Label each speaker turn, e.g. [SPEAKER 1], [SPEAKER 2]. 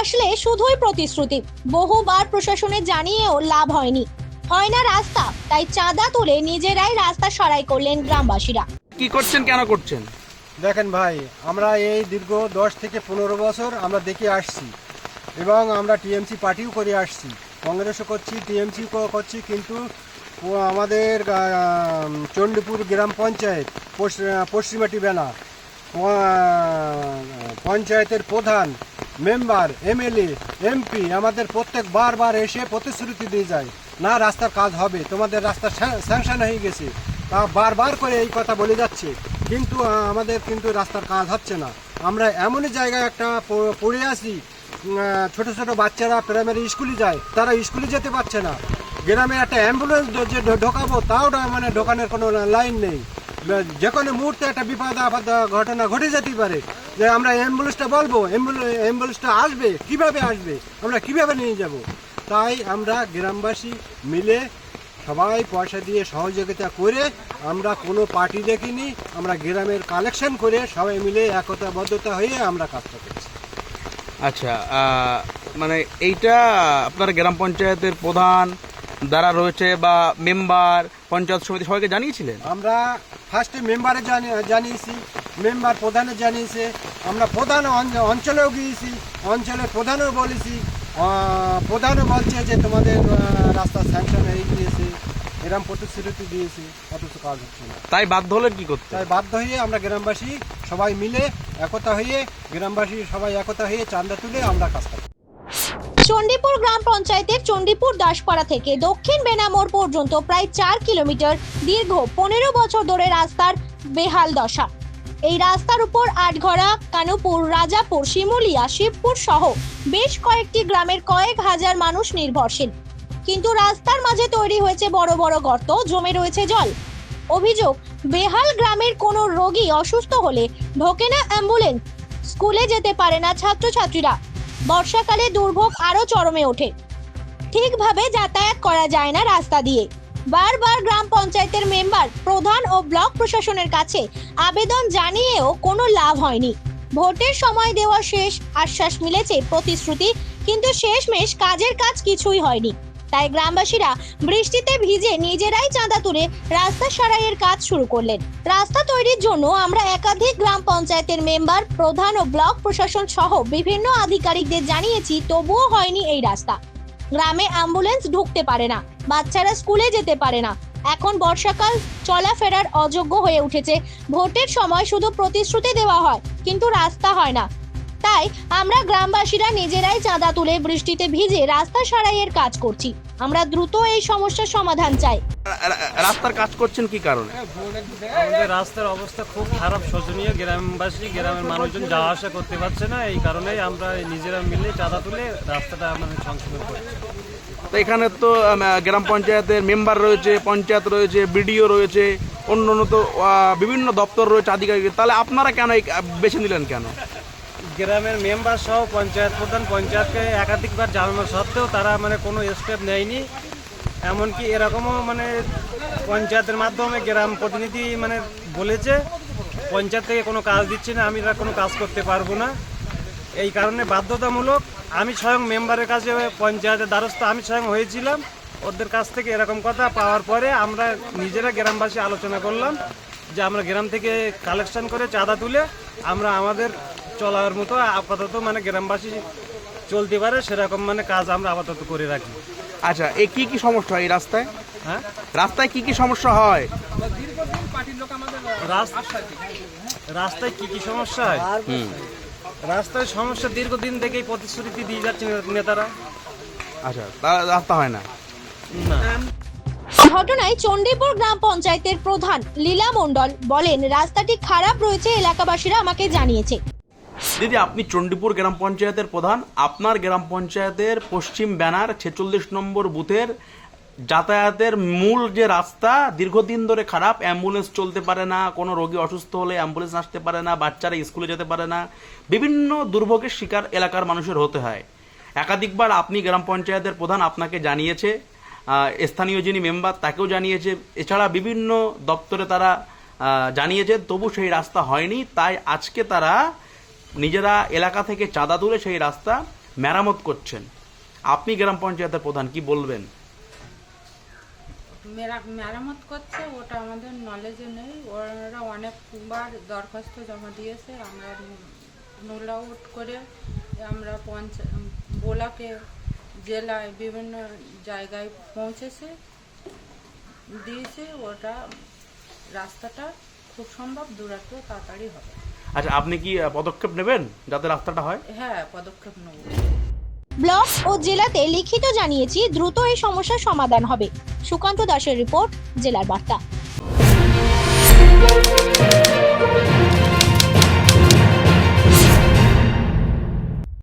[SPEAKER 1] আসলে শুধুই প্রতিশ্রুতি। বহুবার প্রশাসনে জানিয়েও লাভ হয়নি। হয় না রাস্তা তাই চাঁদা তুলে নিজেরাই রাস্তা সরাই করলেন গ্রামবাসীরা।
[SPEAKER 2] কি করছেন কেন করছেন?
[SPEAKER 3] দেখেন ভাই আমরা এই দীর্ঘ দশ থেকে পনেরো বছর আমরা দেখে আসছি এবং আমরা টিএমসি পার্টিও করে আসছি। কংগ্রেসও করছি টিএমসি করছি কিন্তু আমাদের চণ্ডীপুর গ্রাম পঞ্চায়েত পশ্চ- পশ্চিমাটি প- পঞ্চায়েতের প্রধান মেম্বার, এমএলএ, এমপি আমাদের প্রত্যেক বারবার এসে প্রতিশ্রুতি দিয়ে যায়, না, রাস্তার কাজ হবে, তোমাদের রাস্তা স্যাংশন হয়ে গেছে। তা বারবার করে এই কথা বলে যাচ্ছে, কিন্তু আমাদের কিন্তু রাস্তার কাজ হচ্ছে না। আমরা এমনই জায়গায় একটা পড়ে আসি ছোট ছোট বাচ্চারা প্রাইমারি স্কুলে যায়, তারা স্কুলে যেতে পারছে না। গ্রামে একটা অ্যাম্বুলেন্স যে ঢোকাবো, তাও মানে ঢোকানোর কোনো লাইন নেই। যে কোনো মুহূর্তে একটা বিপদ আপদ ঘটনা ঘটে যেতে পারে। যে আমরা অ্যাম্বুলেন্সটা বলব অ্যাম্বুলেন্স অ্যাম্বুলেন্সটা আসবে কীভাবে আসবে আমরা কীভাবে নিয়ে যাব? তাই আমরা গ্রামবাসী মিলে সবাই পয়সা দিয়ে সহযোগিতা করে আমরা কোনো পার্টি দেখিনি আমরা গ্রামের কালেকশন করে সবাই মিলে একতাবদ্ধতা হয়ে আমরা কাজটা করছি।
[SPEAKER 2] আচ্ছা মানে এইটা আপনার গ্রাম পঞ্চায়েতের প্রধান যারা রয়েছে বা মেম্বার পঞ্চায়েত সমিতি সবাইকে জানিয়েছিলেন?
[SPEAKER 3] আমরা ফার্স্টে মেম্বারে জানি- জানিয়েছি। মেম্বার প্রধানে জানিয়েছে আমরা প্রধান অঞ্চ- অঞ্চলেও গিয়েছি অঞ্চলের প্রধানও বলেছি প্রধানও বলছে যে তোমাদের রাস্তা স্যাংশন হয়ে গিয়েছে এরম প্রতিশ্রুতি দিয়েছে অথচ কাজ হচ্ছে না।
[SPEAKER 2] তাই বাধ্য হলেন কি করতে?
[SPEAKER 3] তাই বাধ্য হয়ে আমরা গ্রামবাসী সবাই মিলে একতা হয়ে গ্রামবাসী সবাই একতা হয়ে চান্দা তুলে আমরা কাজ করি।
[SPEAKER 1] চণ্ডীপুর গ্রাম পঞ্চায়েতের চণ্ডীপুর দাসপাড়া থেকে দক্ষিণ বেনামোড় পর্যন্ত প্রায় চার কিলোমিটার দীর্ঘ পনেরো বছর ধরে রাস্তার বেহাল দশা। এই রাস্তার উপর আটঘরা, কানুপুর, রাজাপুর, শিমুলিয়া, শিবপুর সহ বেশ কয়েকটি গ্রামের কয়েক হাজার মানুষ নির্ভরশীল। কিন্তু রাস্তার মাঝে তৈরি হয়েছে বড় বড় গর্ত, জমে রয়েছে জল। অভিযোগ, বেহাল গ্রামের কোনো রোগী অসুস্থ হলে ঢোকে না অ্যাম্বুলেন্স, স্কুলে যেতে পারে না ছাত্রছাত্রীরা। বর্ষাকালে দুর্ভোগ আরও চরমে ওঠে। ঠিকভাবে যাতায়াত করা যায় না রাস্তা দিয়ে। বারবার গ্রাম পঞ্চায়েতের মেম্বার, প্রধান ও ব্লক প্রশাসনের কাছে আবেদন জানিয়েও কোনো লাভ হয়নি। ভোটের সময় দেওয়া শেষ আশ্বাস মিলেছে প্রতিশ্রুতি, কিন্তু শেষমেশ কাজের কাজ কিছুই হয়নি। তাই গ্রামবাসীরা বৃষ্টিতে ভিজে নিজেরাই চাঁদা তুলে রাস্তা সারাইয়ের কাজ শুরু করলেন। রাস্তা তৈরির জন্য আমরা একাধিক গ্রাম পঞ্চায়েতের মেম্বার, প্রধান ও ব্লক প্রশাসন সহ বিভিন্ন আধিকারিকদের জানিয়েছি, তবুও হয়নি এই রাস্তা। গ্রামে অ্যাম্বুলেন্স ঢুকতে পারে না, বাচ্চারা স্কুলে যেতে পারে না। এখন বর্ষাকাল, চলাফেরার অযোগ্য হয়ে উঠেছে। ভোটের সময় শুধু প্রতিশ্রুতি দেওয়া হয়, কিন্তু রাস্তা হয় না। তাই আমরা গ্রামবাসীরা নিজেরাই চাঁদা তুলে বৃষ্টিতে ভিজে রাস্তা সারাইয়ের কাজ করছি। আমরা দ্রুত এই সমস্যার সমাধান চাই।
[SPEAKER 2] রাস্তার কাজ করছেন কি কারণে?
[SPEAKER 4] আমাদের রাস্তার অবস্থা খুব খারাপ শোচনীয়। গ্রামবাসী গ্রামের মানুষজন যাওয়া আসা করতে পারছে না। এই কারণেই আমরা নিজেরা মিলে চাঁদা তুলে রাস্তাটা মানে সংশোধন করছি।
[SPEAKER 2] তো এখানে তো গ্রাম পঞ্চায়েতের মেম্বার রয়েছে পঞ্চায়েত রয়েছে বিডিও রয়েছে অন্য অন্য তো বিভিন্ন দপ্তর রয়েছে আধিকারিক। তাহলে আপনারা কেন এই বেছে নিলেন কেন?
[SPEAKER 4] গ্রামের মেম্বার সহ পঞ্চায়েত প্রধান পঞ্চায়েতকে একাধিকবার জানানো সত্ত্বেও তারা মানে কোনো স্টেপ নেয়নি। এমনকি এরকমও মানে পঞ্চায়েতের মাধ্যমে গ্রাম প্রতিনিধি মানে বলেছে, পঞ্চায়েত থেকে কোনো কাজ দিচ্ছে না, আমি কোনো কাজ করতে পারব না। এই কারণে বাধ্যতামূলক আমি স্বয়ং মেম্বারের কাছে পঞ্চায়েতের দ্বারস্থ, আমি স্বয়ং হয়েছিলাম। ওদের কাছ থেকে এরকম কথা পাওয়ার পরে আমরা নিজেরা গ্রামবাসী আলোচনা করলাম যে আমরা গ্রাম থেকে কালেকশন করে চাঁদা তুলে আমরা আমাদের চলার মতো আপাতত মানে গ্রামবাসী চলতে পারে সেরকম মানে কাজ আমরা আপাতত করে রাখি।
[SPEAKER 2] আচ্ছা এ কি কি সমস্যা হয় এই রাস্তায়?
[SPEAKER 4] হ্যাঁ?
[SPEAKER 2] রাস্তায় কি কি সমস্যা হয়?
[SPEAKER 4] রাস্তায় কি কি সমস্যা হয়? রাস্তায় সমস্যা দীর্ঘদিন থেকেই প্রতিশ্রুতি দিয়ে যাচ্ছে নেতারা।
[SPEAKER 2] আচ্ছা তা রাস্তা হয় না।
[SPEAKER 4] না।
[SPEAKER 1] ঘটনায় চণ্ডীপুর গ্রাম পঞ্চায়েতের প্রধান লীলা মণ্ডল বলেন রাস্তাটি খারাপ রয়েছে এলাকাবাসীরা আমাকে জানিয়েছে।
[SPEAKER 2] দিদি আপনি চণ্ডীপুর গ্রাম পঞ্চায়েতের প্রধান, আপনার গ্রাম পঞ্চায়েতের পশ্চিম ব্যানার ছেচল্লিশ নম্বর বুথের যাতায়াতের মূল যে রাস্তা, দীর্ঘদিন ধরে খারাপ, অ্যাম্বুলেন্স চলতে পারে না, কোনো রোগী অসুস্থ হলে অ্যাম্বুলেন্স আসতে পারে না, বাচ্চারা স্কুলে যেতে পারে না, বিভিন্ন দুর্ভোগের শিকার এলাকার মানুষের হতে হয়। একাধিকবার আপনি গ্রাম পঞ্চায়েতের প্রধান আপনাকে জানিয়েছে স্থানীয় যিনি মেম্বার তাকেও জানিয়েছে, এছাড়া বিভিন্ন দপ্তরে তারা জানিয়েছে, তবু সেই রাস্তা হয়নি, তাই আজকে তারা নিজেরা এলাকা থেকে চাঁদা তুলে সেই রাস্তা মেরামত করছেন। আপনি গ্রাম পঞ্চায়েতের প্রধান, কি বলবেন?
[SPEAKER 5] মেরা, মেরামত করছে, ওটা আমাদের নলেজে নেই। ওরা অনেকবার দরখাস্ত জমা দিয়েছে, আমরা নোল আউট করে আমরা পঞ্চ, বোলাকে, জেলায় বিভিন্ন জায়গায় পৌঁছেছে, দিয়েছে, ওটা রাস্তাটা খুব সম্ভব দূরত্ব তাড়াতাড়ি হবে।
[SPEAKER 2] আচ্ছা আপনি কি পদক্ষেপ নেবেন যাতে রাস্তাটা হয়?
[SPEAKER 5] হ্যাঁ পদক্ষেপ নেব।
[SPEAKER 1] ব্লক ও জেলাতে লিখিত জানিয়েছি দ্রুত এই সমস্যার সমাধান হবে। সুকান্ত দাসের রিপোর্ট জেলার বার্তা।